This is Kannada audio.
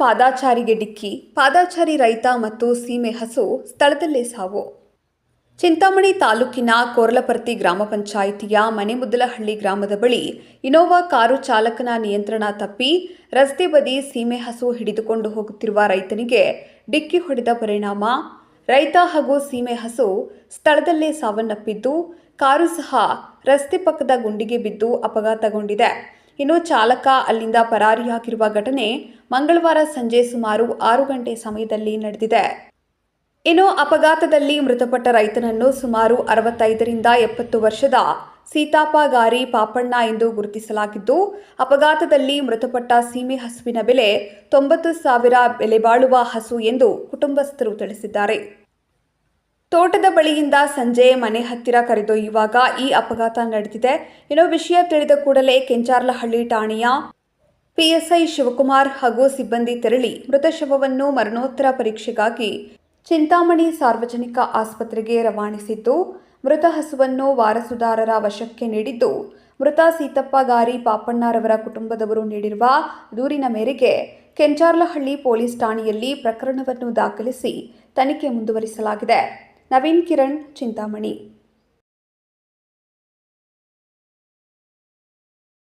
ಪಾದಾಚಾರಿಗೆ ಡಿಕ್ಕಿ, ಪಾದಾಚಾರಿ ರೈತ ಮತ್ತು ಸೀಮೆ ಹಸು ಸ್ಥಳದಲ್ಲೇ ಸಾವು. ಚಿಂತಾಮಣಿ ತಾಲೂಕಿನ ಕೋರ್ಲಪರ್ತಿ ಗ್ರಾಮ ಪಂಚಾಯಿತಿಯ ಮನೆಮುದ್ದಲಹಳ್ಳಿ ಗ್ರಾಮದ ಬಳಿ ಇನೋವಾ ಕಾರು ಚಾಲಕನ ನಿಯಂತ್ರಣ ತಪ್ಪಿ ರಸ್ತೆ ಬದಿ ಸೀಮೆ ಹಸು ಹಿಡಿದುಕೊಂಡು ಹೋಗುತ್ತಿರುವ ರೈತನಿಗೆ ಡಿಕ್ಕಿ ಹೊಡೆದ ಪರಿಣಾಮ. ರೈತ ಹಾಗೂ ಸೀಮೆ ಹಸು ಸ್ಥಳದಲ್ಲೇ ಸಾವನ್ನಪ್ಪಿದ್ದು, ಕಾರು ಸಹ ರಸ್ತೆ ಪಕ್ಕದ ಗುಂಡಿಗೆ ಬಿದ್ದು ಅಪಘಾತಗೊಂಡಿದೆ. ಇನ್ನು ಚಾಲಕ ಅಲ್ಲಿಂದ ಪರಾರಿಯಾಗಿರುವ ಘಟನೆ ಮಂಗಳವಾರ ಸಂಜೆ ಸುಮಾರು ಆರು ಗಂಟೆ ಸಮಯದಲ್ಲಿ ನಡೆದಿದೆ. ಇನ್ನು ಅಪಘಾತದಲ್ಲಿ ಮೃತಪಟ್ಟ ರೈತನನ್ನು ಸುಮಾರು ಅರವತ್ತೈದರಿಂದ ಎಪ್ಪತ್ತು ವರ್ಷದ ಸೀತಾಪ ಗಾರಿ ಪಾಪಣ್ಣ ಎಂದು ಗುರುತಿಸಲಾಗಿದ್ದು, ಅಪಘಾತದಲ್ಲಿ ಮೃತಪಟ್ಟ ಸೀಮೆ ಹಸುವಿನ ಬೆಲೆ ತೊಂಬತ್ತು ಸಾವಿರ ಬೆಲೆ ಬಾಳುವ ಹಸು ಎಂದು ಕುಟುಂಬಸ್ಥರು ತಿಳಿಸಿದ್ದಾರೆ. ತೋಟದ ಬಳಿಯಿಂದ ಸಂಜೆ ಮನೆ ಹತ್ತಿರ ಕರೆದೊಯ್ಯುವಾಗ ಈ ಅಪಘಾತ ನಡೆದಿದೆ. ಇನ್ನು ವಿಷಯ ತಿಳಿದ ಕೂಡಲೇ ಕೆಂಚಾರ್ಲಹಳ್ಳಿ ಠಾಣೆಯ ಪಿಎಸ್ಐ ಶಿವಕುಮಾರ್ ಹಾಗೂ ಸಿಬ್ಬಂದಿ ತೆರಳಿ ಮೃತ ಶವವನ್ನು ಮರಣೋತ್ತರ ಪರೀಕ್ಷೆಗಾಗಿ ಚಿಂತಾಮಣಿ ಸಾರ್ವಜನಿಕ ಆಸ್ಪತ್ರೆಗೆ ರವಾನಿಸಿದ್ದು, ಮೃತ ಹಸುವನ್ನು ವಾರಸುದಾರರ ವಶಕ್ಕೆ ನೀಡಿದ್ದು, ಮೃತ ಸೀತಪ್ಪ ಗಾರಿ ಪಾಪಣ್ಣರವರ ಕುಟುಂಬದವರು ನೀಡಿರುವ ದೂರಿನ ಮೇರೆಗೆ ಕೆಂಚಾರ್ಲಹಳ್ಳಿ ಪೊಲೀಸ್ ಠಾಣೆಯಲ್ಲಿ ಪ್ರಕರಣವನ್ನು ದಾಖಲಿಸಿ ತನಿಖೆ ಮುಂದುವರಿಸಲಾಗಿದೆ. ನವೀನ್ ಕಿರಣ್, ಚಿಂತಾಮಣಿ.